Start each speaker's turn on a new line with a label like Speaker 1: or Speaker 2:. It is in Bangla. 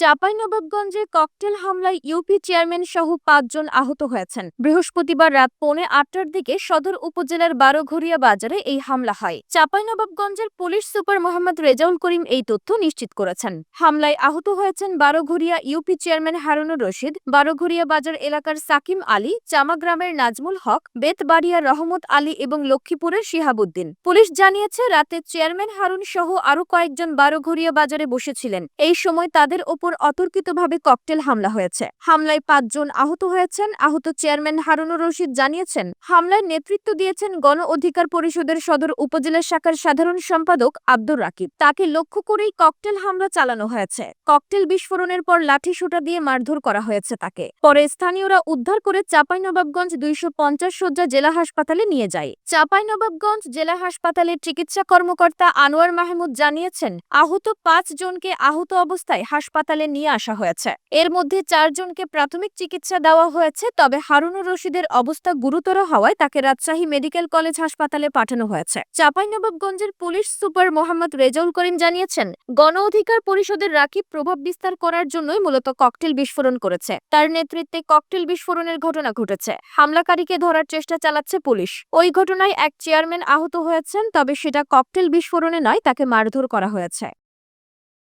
Speaker 1: চাঁপাইনবাবগঞ্জে ককটেল হামলায় ইউপি চেয়ারম্যান সহ পাঁচজন আহত হয়েছেন। বৃহস্পতিবার রাত পৌনে আটটার দিকে সদর উপজেলার বারোঘরিয়া বাজারে এই হামলা হয়। চাঁপাইনবাবগঞ্জের পুলিশ সুপার মোহাম্মদ রেজাউল করিম এই তথ্য নিশ্চিত করেছেন। হামলায় আহত হয়েছেন বারোঘরিয়া ইউপি চেয়ারম্যান হারুনুর রশিদ বারোঘরিয়া বাজার এলাকার সাকিম আলী, চামা গ্রামের নাজমুল হক বেতবাড়িয়া রহমত আলী এবং লক্ষ্মীপুরের শিহাবুদ্দিন। পুলিশ জানিয়েছে, রাতে চেয়ারম্যান হারুন সহ আরও কয়েকজন বারোঘরিয়া বাজারে বসেছিলেন। এই সময় তাদের ওপর অতর্কিতভাবে ককটেল হামলা হয়েছে। হামলায় পাঁচজন আহত হয়েছেন। আহত চেয়ারম্যান হারুনুর রশিদ জানিয়েছেন, হামলায় নেতৃত্ব দিয়েছেন গণ অধিকার পরিষদের সদর উপজেলা শাখার সাধারণ সম্পাদক আব্দুর রাকিব। তাকে লক্ষ্য করেই ককটেল হামলা চালানো হয়েছে। ককটেল বিস্ফোরণের পর লাঠি সোটা দিয়ে মারধর করা হয়েছে তাকে। পরে স্থানীয়রা উদ্ধার করে চাঁপাইনবাবগঞ্জ দুইশো পঞ্চাশ শয্যা জেলা হাসপাতালে নিয়ে যায়। চাঁপাইনবাবগঞ্জ জেলা হাসপাতালের চিকিৎসা কর্মকর্তা আনোয়ার মাহমুদ জানিয়েছেন, আহত পাঁচ জনকে আহত অবস্থায় হাসপাতালে নিয়ে আসা হয়েছে। এর মধ্যে চারজনকে প্রাথমিক চিকিৎসা দেওয়া হয়েছে, তবে হারুনুর রশিদের অবস্থা গুরুতর হওয়ায় তাকে রাজশাহী মেডিকেল কলেজ হাসপাতালে পাঠানো হয়েছে। চাঁপাইনবাবগঞ্জের পুলিশ সুপার মোহাম্মদ রেজাউল করিম জানিয়েছেন, গণ অধিকার পরিষদের রাকিব প্রভাব বিস্তার করার জন্যই মূলত ককটেল বিস্ফোরণ করেছে। তার নেতৃত্বে ককটেল বিস্ফোরণের ঘটনা ঘটেছে। হামলাকারীকে ধরার চেষ্টা চালাচ্ছে পুলিশ। ওই ঘটনায় এক চেয়ারম্যান আহত হয়েছেন, তবে সেটা ককটেল বিস্ফোরণে নয়, তাকে মারধর করা হয়েছে।